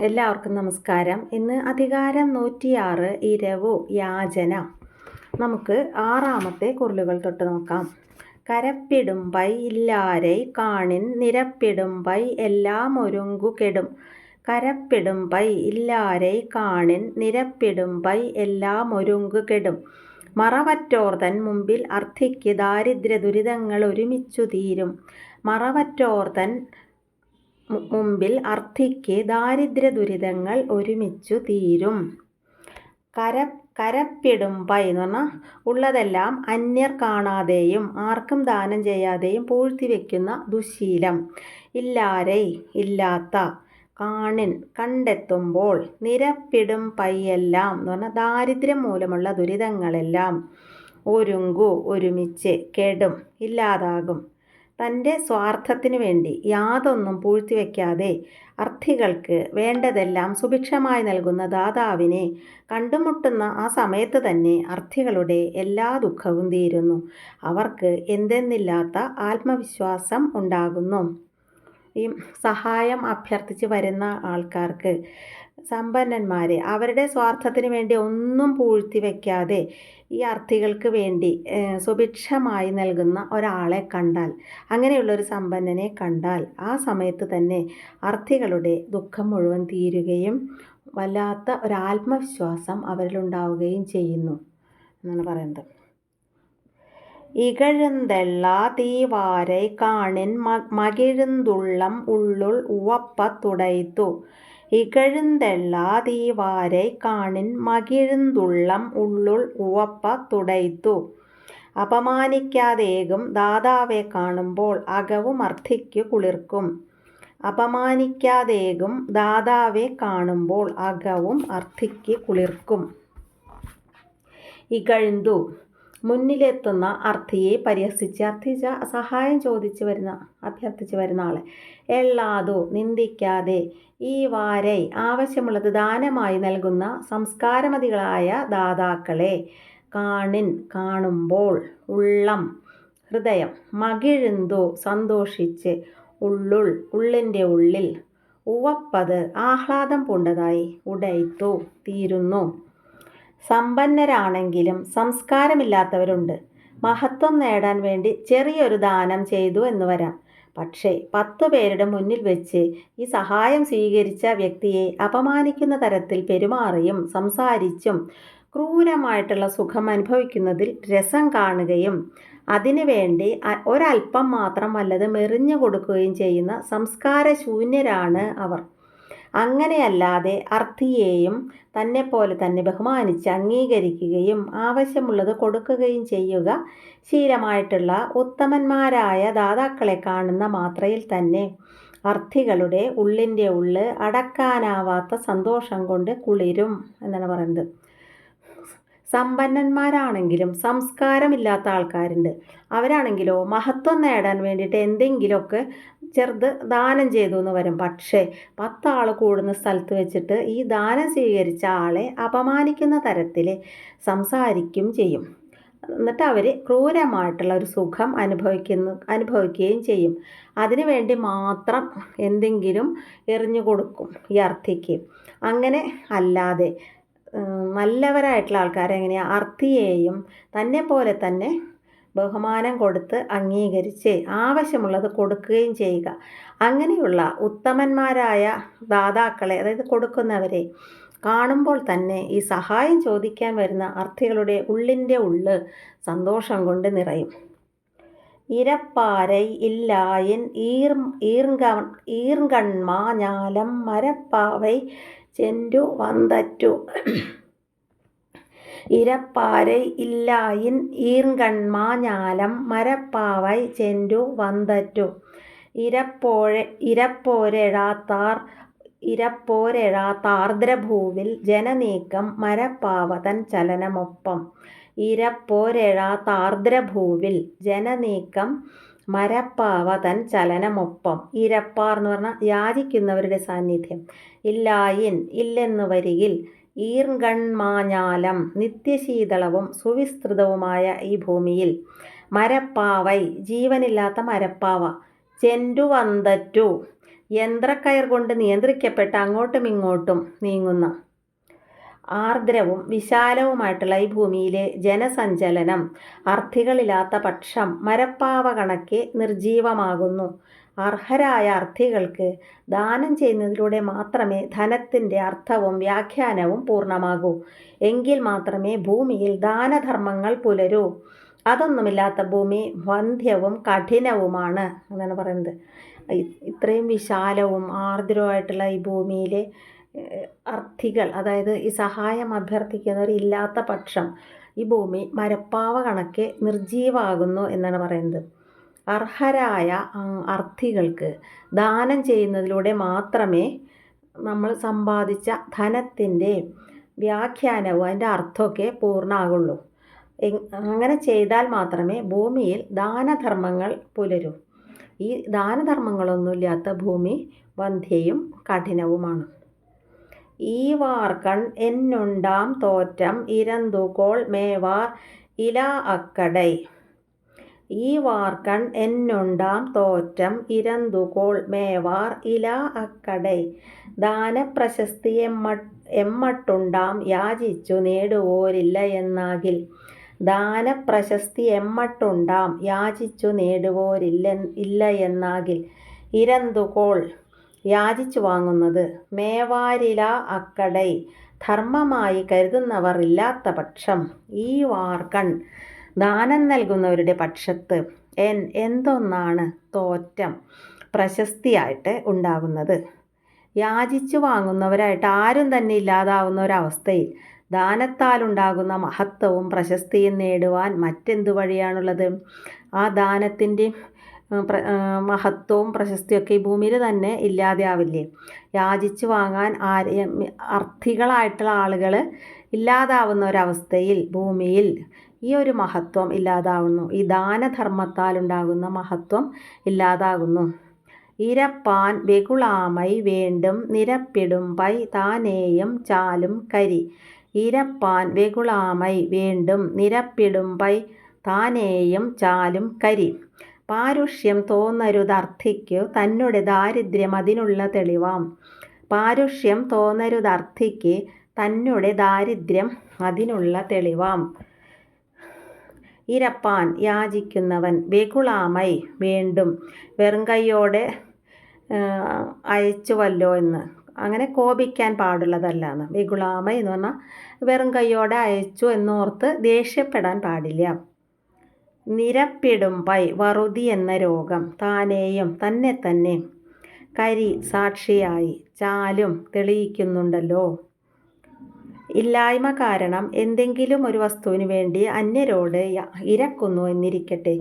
എല്ലാവർക്കും നമസ്കാരം. ഇന്ന് അധികാരം നൂറ്റിയാറ് ഇരവു യാചന. നമുക്ക് ആറാമത്തെ കുരലുകൾ തൊട്ട് നോക്കാം. കരപ്പിടും പൈ ഇല്ലാരെ കാണിൻ നിരപ്പിടും പൈ എല്ലാം ഒരുങ്കു കെടും. കരപ്പിടും പൈ ഇല്ലാരെ കാണിൻ നിരപ്പിടും പൈ എല്ലാം ഒരുങ്കു കെടും. മറവറ്റോർതൻ മുമ്പിൽ അർത്ഥിക്ക് ദാരിദ്ര്യ ദുരിതങ്ങൾ ഒരുമിച്ചു തീരും. മറവറ്റോർതൻ മുമ്പിൽ അർത്ഥിക്ക് ദാരിദ്ര്യ ദുരിതങ്ങൾ ഒരുമിച്ചു തീരും. കര കരപ്പിടും പൈ എന്ന് പറഞ്ഞാൽ ഉള്ളതെല്ലാം അന്യർ കാണാതെയും ആർക്കും ദാനം ചെയ്യാതെയും പൂഴ്ത്തി വയ്ക്കുന്ന ദുശീലം. ഇല്ലാരെ ഇല്ലാത്ത കാണിൻ കണ്ടെത്തുമ്പോൾ നിരപ്പിടും പൈയെല്ലാം എന്ന് പറഞ്ഞാൽ ദാരിദ്ര്യം മൂലമുള്ള ദുരിതങ്ങളെല്ലാം ഒരുങ്കു ഒരുമിച്ച് കെടും ഇല്ലാതാകും. തന്റെ സ്വാർത്ഥത്തിന് വേണ്ടി യാതൊന്നും പൂഴ്ത്തിവെക്കാതെ അർത്ഥികൾക്ക് വേണ്ടതെല്ലാം സുഭിക്ഷമായി നൽകുന്ന ദാതാവിനെ കണ്ടുമുട്ടുന്ന ആ സമയത്ത് തന്നെ അർത്ഥികളുടെ എല്ലാ ദുഃഖവും തീരുന്നു. അവർക്ക് എന്തെന്നില്ലാത്ത ആത്മവിശ്വാസം ഉണ്ടാകുന്നു. ഈ സഹായം അഭ്യർത്ഥിച്ച് വരുന്ന ആൾക്കാർക്ക് സമ്പന്നന്മാരെ അവരുടെ സ്വാർത്ഥത്തിന് വേണ്ടി ഒന്നും പൂഴ്ത്തി വയ്ക്കാതെ ഈ അർത്ഥികൾക്ക് വേണ്ടി സുഭിക്ഷമായി നൽകുന്ന ഒരാളെ കണ്ടാൽ അങ്ങനെയുള്ളൊരു സമ്പന്നനെ കണ്ടാൽ ആ സമയത്ത് തന്നെ അർത്ഥികളുടെ ദുഃഖം മുഴുവൻ തീരുകയും വല്ലാത്ത ഒരാത്മവിശ്വാസം അവരിലുണ്ടാവുകയും ചെയ്യുന്നു എന്നാണ് പറയുന്നത്. ഇകഴുന്തെല്ലാ തീവാരൈ കാണിൻ മകിഴുന്തുള്ളം ഉള്ളുൾ ഉവപ്പ ഇകഴുന്തെള്ളാതീവാരെ കാണിൻ മകിഴുന്തുള്ളം ഉള്ളുൾ ഉവപ്പ തുടയ്ത്തു അപമാനിക്കാതേകും ദാതാവെ കാണുമ്പോൾ അകവും അർത്ഥിക്കു കുളിർക്കും. അപമാനിക്കാതേകും ദാതാവെ കാണുമ്പോൾ അകവും അർത്ഥിക്ക് കുളിർക്കും. ഇകഴ്ന്തു. മുന്നിലെത്തുന്ന അർത്ഥിയെ പരിഹസിച്ച് അർത്ഥിച്ച സഹായം ചോദിച്ചു വരുന്ന അഭ്യർത്ഥിച്ചു വരുന്ന ആളെ. എള്ളാതു നിന്ദിക്കാതെ ഈ വാരൈ ആവശ്യമുള്ളത് ദാനമായി നൽകുന്ന സംസ്കാരമതികളായ ദാതാക്കളെ കാണിൻ കാണുമ്പോൾ ഉള്ളം ഹൃദയം മകിഴുന്തു സന്തോഷിച്ച് ഉള്ളുൾ ഉള്ളിന്റെ ഉള്ളിൽ ഉവപ്പത് ആഹ്ലാദം പൂണ്ടതായി ഉടയ്ത്തു തീരുന്നു. സമ്പന്നരാണെങ്കിലും സംസ്കാരമില്ലാത്തവരുണ്ട്. മഹത്വം നേടാൻ വേണ്ടി ചെറിയൊരു ദാനം ചെയ്തു എന്ന് വരാം. പക്ഷേ പത്തു പേരുടെ മുന്നിൽ വെച്ച് ഈ സഹായം സ്വീകരിച്ച വ്യക്തിയെ അപമാനിക്കുന്ന തരത്തിൽ പെരുമാറിയും സംസാരിച്ചും ക്രൂരമായിട്ടുള്ള സുഖം അനുഭവിക്കുന്നതിൽ രസം കാണുകയും അതിനുവേണ്ടി ഒരല്പം മാത്രം വല്ലത് മെറിഞ്ഞു കൊടുക്കുകയും ചെയ്യുന്ന സംസ്കാരശൂന്യരാണ് അവർ. അങ്ങനെയല്ലാതെ അർത്ഥിയെയും തന്നെപ്പോലെ തന്നെ ബഹുമാനിച്ച് അംഗീകരിക്കുകയും ആവശ്യമുള്ളത് കൊടുക്കുകയും ചെയ്യുക ശീലമായിട്ടുള്ള ഉത്തമന്മാരായ ദാതാക്കളെ കാണുന്ന മാത്രയിൽ തന്നെ അർത്ഥികളുടെ ഉള്ളിന്റെ ഉള്ള് അടക്കാനാവാത്ത സന്തോഷം കൊണ്ട് കുളിരും എന്നാണ് പറയുന്നത്. സമ്പന്നന്മാരാണെങ്കിലും സംസ്കാരമില്ലാത്ത ആൾക്കാരുണ്ട്. അവരാണെങ്കിലോ മഹത്വം നേടാൻ വേണ്ടിയിട്ട് എന്തെങ്കിലുമൊക്കെ ചെറുത് ദാനം ചെയ്തു എന്ന് വരും. പക്ഷേ പത്താൾ കൂടുന്ന സ്ഥലത്ത് വെച്ചിട്ട് ഈ ദാനം സ്വീകരിച്ച ആളെ അപമാനിക്കുന്ന തരത്തിൽ സംസാരിക്കും ചെയ്യും. എന്നിട്ട് അവർ ക്രൂരമായിട്ടുള്ള ഒരു സുഖം അനുഭവിക്കുന്നു അനുഭവിക്കുകയും ചെയ്യും. അതിനു വേണ്ടി മാത്രം എന്തെങ്കിലും എറിഞ്ഞു കൊടുക്കും ഈ അർത്ഥിക്ക് അങ്ങനെ അല്ലാതെ നല്ലവരായിട്ടുള്ള ആൾക്കാരെ എങ്ങനെയാണ് അർത്ഥിയെയും തന്നെ പോലെ തന്നെ ബഹുമാനം കൊടുത്ത് അംഗീകരിച്ച് ആവശ്യമുള്ളത് കൊടുക്കുകയും ചെയ്യുക. അങ്ങനെയുള്ള ഉത്തമന്മാരായ ദാതാക്കളെ അതായത് കൊടുക്കുന്നവരെ കാണുമ്പോൾ തന്നെ ഈ സഹായം ചോദിക്കാൻ വരുന്ന അർത്ഥികളുടെ ഉള്ളിന്റെ ഉള്ള് സന്തോഷം കൊണ്ട് നിറയും. ഇരപ്പാരൈ ഇല്ലായൻ ഈർ ഈർങ്ക ഈർങ്കൺമാ ഞാലം മരപ്പാവൈ ചെന്റു വന്തറ്റു. ഇരപ്പാരൈ ഇല്ലായിൻ ഈർങ്കൺമാ മരപ്പാവൈ ചെന്റു വന്തറ്റു. ഇരപ്പോഴെ ഇരപ്പോരെഴാത്താർ ഇരപ്പോരെഴാത്താർദ്രഭൂവിൽ ജനനീക്കം മരപ്പാവതൻ ചലനമൊപ്പം. ഇരപ്പോരെഴാത്താർദ്രഭൂവിൽ ജനനീക്കം മരപ്പാവ തൻ ചലനമൊപ്പം. ഇരപ്പാർ എന്ന് പറഞ്ഞാൽ യാചിക്കുന്നവരുടെ സാന്നിധ്യം. ഇല്ലായിൻ ഇല്ലെന്നു വരികിൽ ഈർഗൺമാഞ്ഞാലം നിത്യശീതളവും സുവിസ്തൃതവുമായ ഈ ഭൂമിയിൽ. മരപ്പാവൈ ജീവനില്ലാത്ത മരപ്പാവ ചെന്റു വന്തറ്റു യന്ത്രക്കയർ കൊണ്ട് നിയന്ത്രിക്കപ്പെട്ട് അങ്ങോട്ടും ഇങ്ങോട്ടും നീങ്ങുന്ന ആർദ്രവും വിശാലവുമായിട്ടുള്ള ഈ ഭൂമിയിലെ ജനസഞ്ചലനം അർത്ഥികളില്ലാത്ത പക്ഷം മരപ്പാവ കണക്കെ നിർജീവമാകുന്നു അർഹരായ അർത്ഥികൾക്ക് ദാനം ചെയ്യുന്നതിലൂടെ മാത്രമേ ധനത്തിന്റെ അർത്ഥവും വ്യാഖ്യാനവും പൂർണമാകൂ. എങ്കിൽ മാത്രമേ ഭൂമിയിൽ ദാനധർമ്മങ്ങൾ പുലരൂ. അതൊന്നുമില്ലാത്ത ഭൂമി വന്ധ്യവും കഠിനവുമാണ് എന്നാണ് പറയുന്നത്. ഇത്രയും വിശാലവും ആർദ്രവുമായിട്ടുള്ള ഈ ഭൂമിയിലെ അർത്ഥികൾ അതായത് ഈ സഹായം അഭ്യർത്ഥിക്കുന്നവരില്ലാത്ത പക്ഷം ഈ ഭൂമി മരപ്പാവ കണക്കെ നിർജീവാകുന്നു എന്നാണ് പറയുന്നത്. അർഹരായ അർത്ഥികൾക്ക് ദാനം ചെയ്യുന്നതിലൂടെ മാത്രമേ നമ്മൾ സമ്പാദിച്ച ധനത്തിന്റെ വ്യാഖ്യാനവും അതിന്റെ അർത്ഥമൊക്കെ പൂർണമാകുള്ളൂ. അങ്ങനെ ചെയ്താൽ മാത്രമേ ഭൂമിയിൽ ദാനധർമ്മങ്ങൾ പുലരൂ. ഈ ദാനധർമ്മങ്ങളൊന്നുമില്ലാത്ത ഭൂമി വന്ധ്യയും കഠിനവുമാണ്. ഈ വാർക്കൺ എന്നുണ്ടാം തോറ്റം ഇരന്തുകോൾ മേവാർ ഇല അക്കടൈ. ഈ വാർക്കൺ എന്നുണ്ടാം തോറ്റം ഇരന്തുകോൾ മേവാർ ഇല അക്കടൈ. ദാനപ്രശസ്തി എമ്മ എമ്മട്ടുണ്ടാം യാചിച്ചു നേടുവോരില്ല എന്നാകിൽ. ദാനപ്രശസ്തി എമ്മട്ടുണ്ടാം യാചിച്ചു നേടുവോരില്ല ഇല്ല എന്നാകിൽ. ഇരന്തുകോൾ യാചിച്ചു വാങ്ങുന്നത് മേവാരില അക്കടൈ. ധർമ്മമായി കരുതുന്നവർ ഇല്ലാത്ത പക്ഷം ഈ വാർക്കൺ ദാനം നൽകുന്നവരുടെ പക്ഷത്ത് എൻ എന്തൊന്നാണ് തോറ്റം പ്രശസ്തിയായിട്ട് ഉണ്ടാകുന്നത്? യാചിച്ചു വാങ്ങുന്നവരായിട്ട് ആരും തന്നെ ഇല്ലാതാവുന്ന ഒരവസ്ഥയിൽ ദാനത്താലുണ്ടാകുന്ന മഹത്വവും പ്രശസ്തിയും നേടുവാൻ മറ്റെന്തു വഴിയാണുള്ളത്? ആ ദാനത്തിന്റെ മഹത്വവും പ്രശസ്തിയൊക്കെ ഈ ഭൂമിയിൽ തന്നെ ഇല്ലാതെയാവില്ലേ? യാചിച്ചു വാങ്ങാൻ ആര് അർത്ഥികളായിട്ടുള്ള ആളുകൾ ഇല്ലാതാവുന്ന ഒരവസ്ഥയിൽ ഭൂമിയിൽ ഈ ഒരു മഹത്വം ഇല്ലാതാവുന്നു. ഈ ദാനധർമ്മത്താൽ ഉണ്ടാകുന്ന മഹത്വം ഇല്ലാതാകുന്നു. ഇരപ്പാൻ വെകുളാമൈ വേണ്ടും നിരപ്പിടും പൈ താനേയും ചാലും കരി. ഇരപ്പാൻ വെകുളാമൈ വേണ്ടും നിരപ്പിടും പൈ താനേയും ചാലും കരി. പാരുഷ്യം തോന്നരുതർത്ഥിക്കു തന്നെ ദാരിദ്ര്യം അതിനുള്ള തെളിവാം. പാരുഷ്യം തോന്നരുതർത്ഥിക്ക് തന്നെ ദാരിദ്ര്യം അതിനുള്ള തെളിവാം. ഇരപ്പാൻ യാചിക്കുന്നവൻ വെകുളാമൈ വീണ്ടും വെറും കൈയോടെ അയച്ചുവല്ലോ എന്ന്. അങ്ങനെ കോപിക്കാൻ പാടുള്ളതല്ല എന്ന് എന്ന് പറഞ്ഞാൽ വെറും കൈയോടെ അയച്ചു എന്നോർത്ത് ദേഷ്യപ്പെടാൻ പാടില്ല. നിരപ്പിടും പൈ വറുതി എന്ന രോഗം താനേയും തന്നെ തന്നെ കരി സാക്ഷിയായി. ചാലും തെളിയിക്കുന്നുണ്ടല്ലോ. ഇല്ലായ്മ കാരണം എന്തെങ്കിലും ഒരു വസ്തുവിന് വേണ്ടി അന്യരോട് ഇരക്കുന്നു എന്നിരിക്കട്ടെ.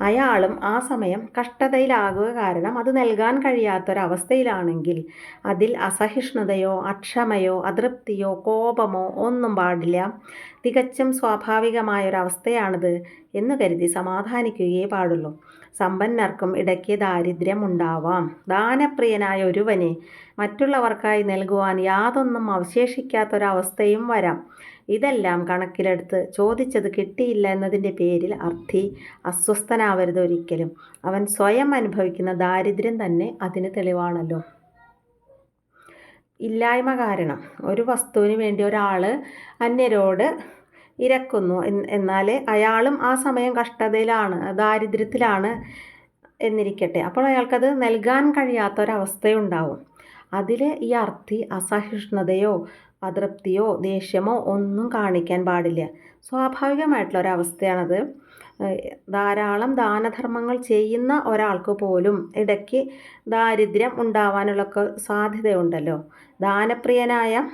അയാളും ആ സമയം കഷ്ടതയിലാകുക കാരണം അത് നൽകാൻ കഴിയാത്തൊരവസ്ഥയിലാണെങ്കിൽ അതിൽ അസഹിഷ്ണുതയോ അക്ഷമയോ അതൃപ്തിയോ കോപമോ ഒന്നും പാടില്ല. തികച്ചും സ്വാഭാവികമായൊരവസ്ഥയാണിത് എന്ന് കരുതി സമാധാനിക്കുകയേ പാടുള്ളൂ. സമ്പന്നർക്കും ഇടയ്ക്ക് ദാരിദ്ര്യം ഉണ്ടാവാം ദാനപ്രിയനായ ഒരുവനെ മറ്റുള്ളവർക്കായി നൽകുവാൻ യാതൊന്നും അവശേഷിക്കാത്തൊരവസ്ഥയും വരാം. ഇതെല്ലാം കണക്കിലെടുത്ത് ചോദിച്ചത് കിട്ടിയില്ല എന്നതിന്റെ പേരിൽ അർത്ഥി അസ്വസ്ഥനാവരുത് ഒരിക്കലും. അവൻ സ്വയം അനുഭവിക്കുന്ന ദാരിദ്ര്യം തന്നെ അതിന് തെളിവാണല്ലോ. ഇല്ലായ്മ കാരണം. ഒരു വസ്തുവിന് വേണ്ടി ഒരാൾ അന്യരോട് ഇരക്കുന്നു എന്നാൽ അയാളും ആ സമയം കഷ്ടതയിലാണ് ദാരിദ്ര്യത്തിലാണ് എന്നിരിക്കട്ടെ. അപ്പോൾ അയാൾക്കത് നൽകാൻ കഴിയാത്തൊരവസ്ഥയുണ്ടാവും. അതിൽ ഈ അർത്ഥി അസഹിഷ്ണുതയോ അതൃപ്തിയോ ദേഷ്യമോ ഒന്നും കാണിക്കാൻ പാടില്ല. സ്വാഭാവികമായിട്ടുള്ള ഒരവസ്ഥയാണത് ധാരാളം ദാനധർമ്മങ്ങൾ ചെയ്യുന്ന ഒരാൾക്ക് പോലും ഇടയ്ക്ക് ദാരിദ്ര്യം ഉണ്ടാവാനുള്ളൊക്കെ സാധ്യതയുണ്ടല്ലോ. ദാനപ്രിയനായ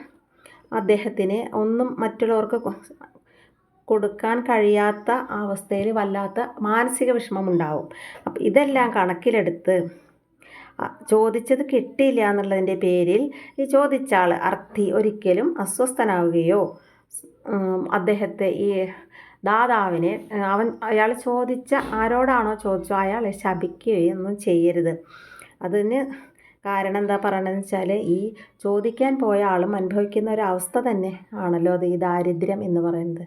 അദ്ദേഹത്തിന് ഒന്നും മറ്റുള്ളവർക്ക് കൊടുക്കാൻ കഴിയാത്ത അവസ്ഥയിൽ വല്ലാത്ത മാനസിക വിഷമമുണ്ടാവും. അപ്പം ഇതെല്ലാം കണക്കിലെടുത്ത് ചോദിച്ചത് കിട്ടിയില്ല എന്നുള്ളതിന്റെ പേരിൽ ഈ ചോദിച്ച ആൾ അർത്ഥി ഒരിക്കലും അസ്വസ്ഥനാവുകയോ അദ്ദേഹത്തെ ഈ ദാതാവിനെ അവൻ അയാൾ ചോദിച്ച ആരോടാണോ ചോദിച്ചോ അയാളെ ശപിക്കുകയോ ഒന്നും ചെയ്യരുത്. അതിന് കാരണം എന്താ പറയണതെന്ന് വെച്ചാൽ ഈ ചോദിക്കാൻ പോയ ആളും അനുഭവിക്കുന്ന ഒരു അവസ്ഥ തന്നെ ആണല്ലോ അത് ഈ ദാരിദ്ര്യം എന്ന് പറയുന്നത്.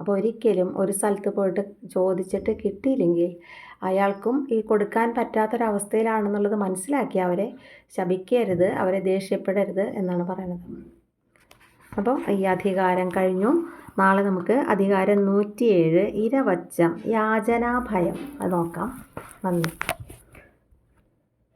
അപ്പോൾ ഒരിക്കലും ഒരു സ്ഥലത്ത് പോയിട്ട് ചോദിച്ചിട്ട് കിട്ടിയില്ലെങ്കിൽ അയാൾക്കും ഈ കൊടുക്കാൻ പറ്റാത്തൊരവസ്ഥയിലാണെന്നുള്ളത് മനസ്സിലാക്കി അവരെ ശപിക്കരുത് അവരെ ദേഷ്യപ്പെടരുത് എന്നാണ് പറയുന്നത്. അപ്പോൾ ഈ അധികാരം കഴിഞ്ഞു. നാളെ നമുക്ക് അധികാരം നൂറ്റിയേഴ് ഇരവച്ചം യാചനാഭയം. അത് നോക്കാം. നന്ദി.